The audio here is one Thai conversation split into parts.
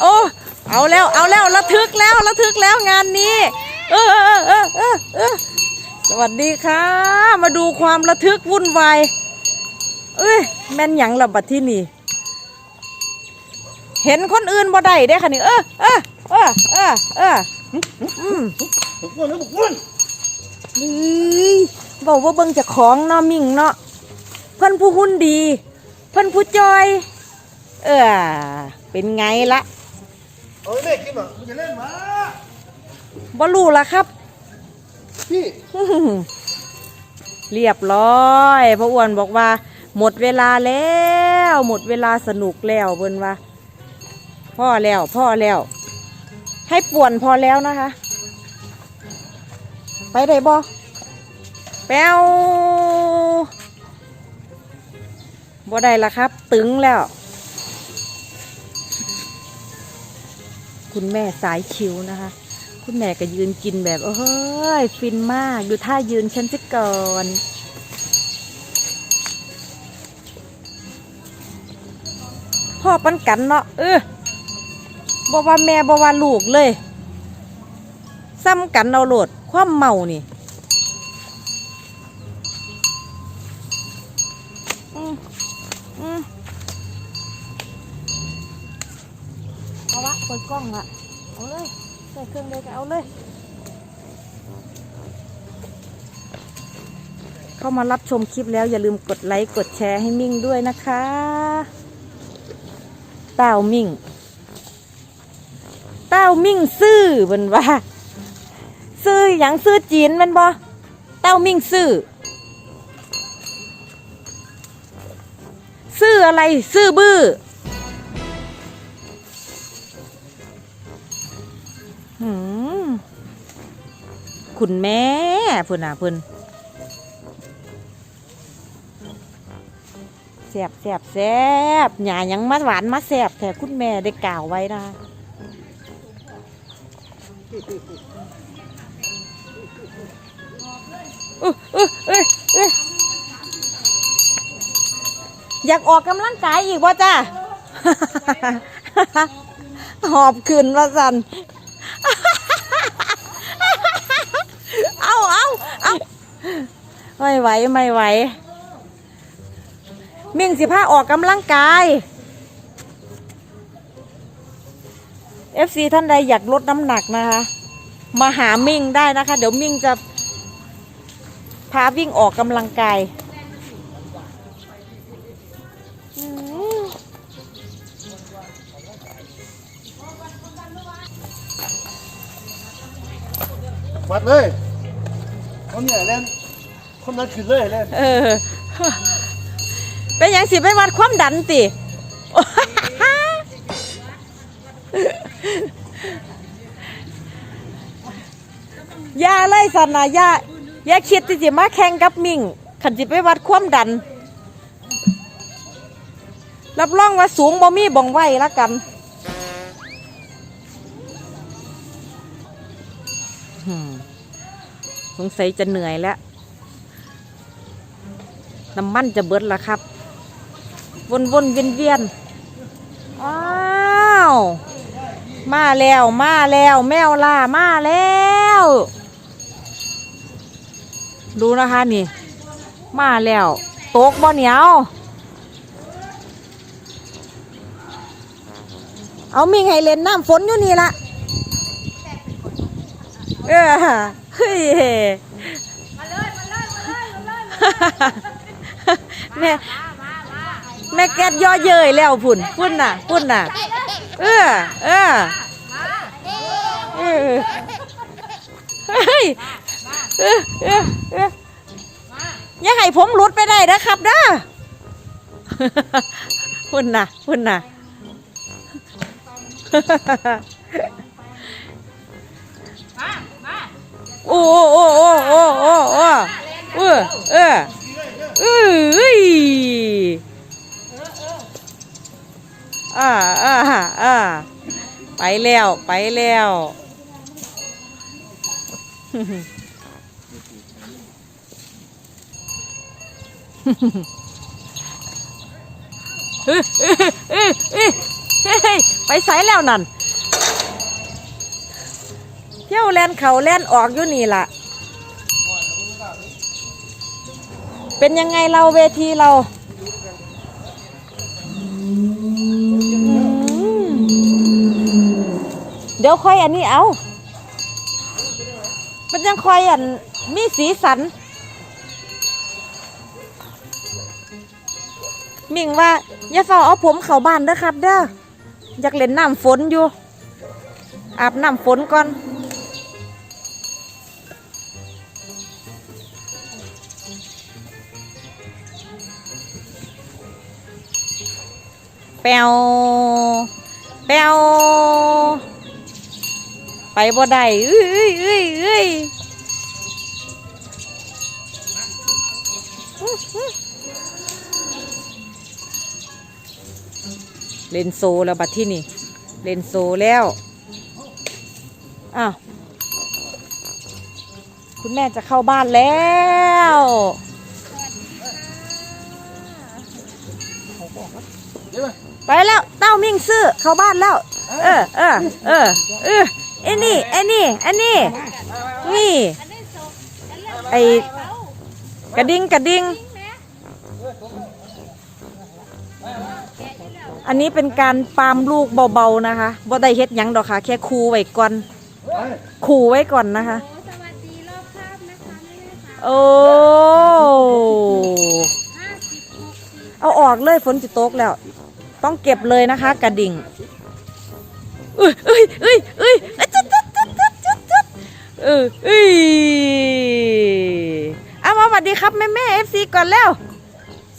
โอ้เอาแล้วเอาแล้วระทึกแล้วระทึกแล้วงานนี้ เออเออเออเออเออสวัสดีค่ะ มาดูความระทึกวุ่นวายเอ้ยแม่นหยังระบัดที่นี่ เห็นคนอื่นบ่ได้ได้ค่ะนี่เออเออเออเออเอออืมบุกวนนะบุกวนนี่บอกว่าเบิ่งเจากของเนาะมิ่งเนาะเพิ่นผู้หุ่นดี เพิ่นผู้จอย เออเป็นไงละ เอาเล่นกินอะมึงจะเล่นมาบ่รู้ละครับ พี่เรียบร้อยพ่ออ้วนบอกว่า หมดเวลาแล้ว หมดเวลาสนุกแล้วเบิ่นว่าพ่อแล้วพ่อแล้ว ให้ป่วนพอแล้วนะคะ ไปได้บ่แป้วบ่ได้ละครับ ตึงแล้ว คุณแม่สายชิวนะคะ คุณแม่ก็ยืนกินแบบโอ้ยฟินมาก ดูท่ายืนฉันสิก่อนพ่อปันกันเนาะเออบ่ว่าแม่บ่ว่าลูกเลย ซ้ำกันเอาโหลดความเมานี่ เปิดกล้องละเอาเลยใส่เครื่องเดียกันเอาเลย เข้ามารับชมคลิปแล้วอย่าลืมกดไลค์กดแชร์ให้มิ่งด้วยนะคะเต้ามิ่งเต้ามิ่งซื่อเบนว่า ซื่ออย่างซื่อจีนมันบ่เต้ามิ่งซื่อซื่ออะไรซื่อบื้อ คุณแม่เพุ่นอะเพุ่นแสบแสบแสบหยายังมาหวานมาแสบแต่คุณแม่ได้กล่าวไว้นะอยอุ๊ยอุ๊ยอุ๊ยอยากออกกำลังกายอีกว่จ้าหอบขึ้นว่าสัน ไม่ไหวไม่ไหว มิ่งสิผ้าออกกำลังกาย FC ท่านใดอยากลดน้ำหนักนะคะ มาหามิ่งได้นะคะ เดี๋ยวมิ่งจะพาวิ่งออกกำลังกายอืมวัดเลยคนเหนี่อยเล่น คนนั้นขึ้นเลยเล่นเออ เป็นหยังสิไปวัดความดันติ อย่าไล่สันนะอย่าอย่าคิดที่จะมาแข่งกับมิงขันจิไปวัดความดัน รับรองว่าสูงบ่มีบ่องไหวละกัน สงสัยจะเหนื่อยแล้ว น้ำมันจะเบิดละครับ วนวนเวียนเวียนๆอ้าวมาแล้วมาแล้วแมวล่ามาแล้ว ดูนะคะนี่ มาแล้วตกบ่เหนียว เอามิงให้เล่นน้ำฝนอยู่นี่ละเออเฮ้ย แม่แม่แก๊สย่อเย้ยแล้วพุ่นพุ่นน่ะพุ่นน่ะ เออเออเออเฮ้ยเออเออเอออย่าให้ผมหลุดไปได้นะครับเด้อพุ่นน่ะพุ่นน่ะโอ้โอ้โอ้โอ้โอ้โอ้เออเออ เอ้ยอ่าอ่าอ่าไปแล้วไปแล้วเฮ้ยเฮ้ยเฮ้ยเฮ้ยฮ้ยไปไสแล้วนั่นเที่ยวแลนเขาแลนออกอยู่นี่ล่ะ เป็นยังไงเราเวทีเราเดี๋ยวค่อยอันนี้เอา มันยังค่อยอันมีสีสัน มิ่งว่าอย่าเฝ้าเอาผมเข้าบ้านเด้อครับเด้อ อยากเล่นน้ำฝนอยู่ อาบน้ำฝนก่อน แปวแปวไปบ่ได้เอ้ยเอ้ยเอ้ยอื้อหือเลนโซแล้วบัดที่นี่ เลนโซแล้ว อ้าว คุณแม่จะเข้าบ้านแล้ว ไปแล้วเต้ามิ่งซื้อเข้าบ้านแล้ว เออเออเออเออไอ้นี่ไอ้นี่ไอ้นี่นี่ไอกระดิ่งกระดิ่งอันนี้เป็นการปาล์มลูกเบาๆนะคะบ่ได้เฮ็ดยังดอกค่ะ แค่คูไว้ก่อนคูไว้ก่อนนะคะโอ้เอาออกเลยฝนจะตกแล้ว ต้องเก็บเลยนะคะ กระดิ่งเอ้ยเอ้ยเอ้ยเอ้ยเอ้ยจุดจุดจุดจุดจุดจุดเออเอ้ยเอามาสวัสดีครับแม่แม่เอฟซีก่อนแล้ว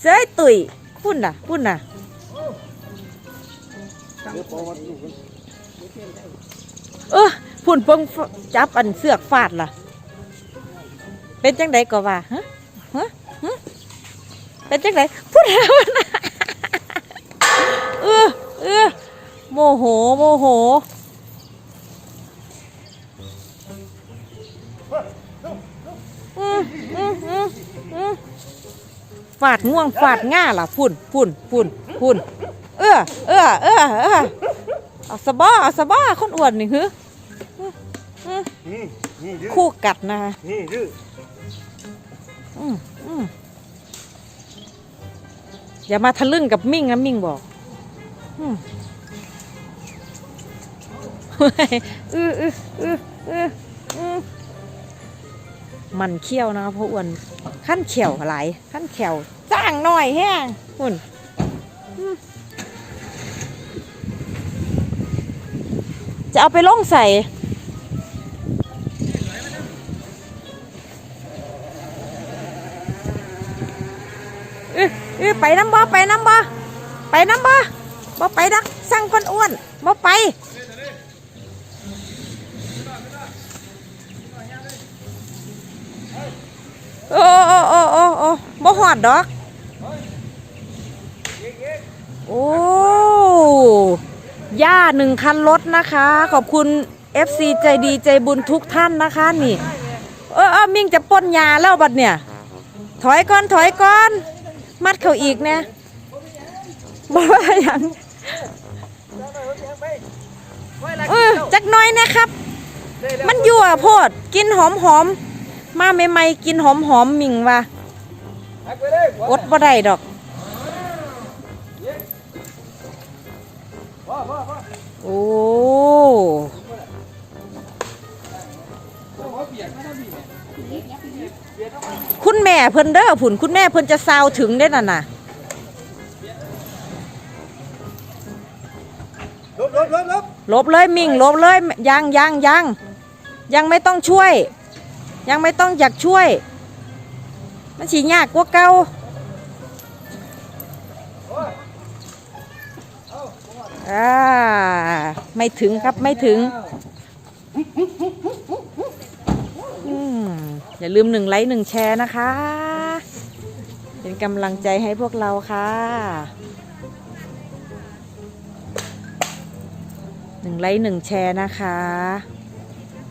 เสื้ตุ๋ยพุ่นน่ะพุ่นน่ะเออพุ่นเพิ่งจับอันเสือกฟาดล่ะ เป็นจังไดก็ว่าฮะฮะฮะเป็นจังไดพูดแล้วนะ ฟาดง่วงฟาดง่าล่ะพุ่นพุ่นพุ่นพุ่นเออเออเออเออเอาสะบ้าเอาสะบ้าคนอ้วนนี่ฮึอืมนี่นี่ยืดคู่กัดนะคะนี่ยืดอืมอืมอย่ามาทะลึ่งกับมิ่งนะมิ่งบอกอืมเฮ้ยอื้ออื้ออื้ออื้ออื้อ มันเขี้ยวนะคะเพราะอ้วนขั้นเขียวหลายขั้นเขียวจ้างหน่อยแห้งหุ่นจะเอาไปล่องใส่เอ้ยเอ้ยไปน้ำบ่ไปน้ำบ่ไปน้ำบ่บ่ไปดักสั่งคนอ้วนบ่ไป โอ้โอ้โอ้โอ้โอ้บ่หอดดอกโอ้ย่าหนึ่งคันรถนะคะ ขอบคุณ FC ใจดีใจบุญทุกท่านนะคะนี่ เออเออมิ่งจะป้นยาแล้วบัดเนี่ย ถอยก่อนถอยก่อน มัดเขาอีกเนี่ยบอกว่าอย่างเออจักน้อยนะครับ มันยั่วโพดกินหอมหอม มาใหม่ๆกินหอมหอมๆมิงว่าอดบ่ได้ดอกโอ้คุณแม่เพิ่นเด้อผุนคุณแม่เพิ่นจะซาวถึงได้น่ะน่ะลบลบลบลบลบเลยมิ่งลบเลยยังยังยังยังไม่ต้องช่วย ยังไม่ต้องอยากช่วย มันสียากกว่าเก่าอ่าไม่ถึงครับไม่ถึงอืมอย่าลืมหนึ่งไลค์หนึ่งแชร์นะคะ เป็นกำลังใจให้พวกเราค่ะหนึ่งไลค์หนึ่งแชร์นะคะ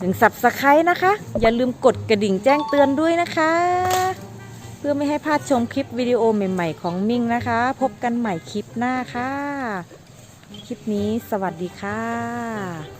หนึ่งสับสไครนะคะ อย่าลืมกดกระดิ่งแจ้งเตือนด้วยนะคะ เพื่อไม่ให้พลาดชมคลิปวิดีโอใหม่ ๆ ของมิ่งนะคะ พบกันใหม่คลิปหน้าค่ะ คลิปนี้สวัสดีค่ะ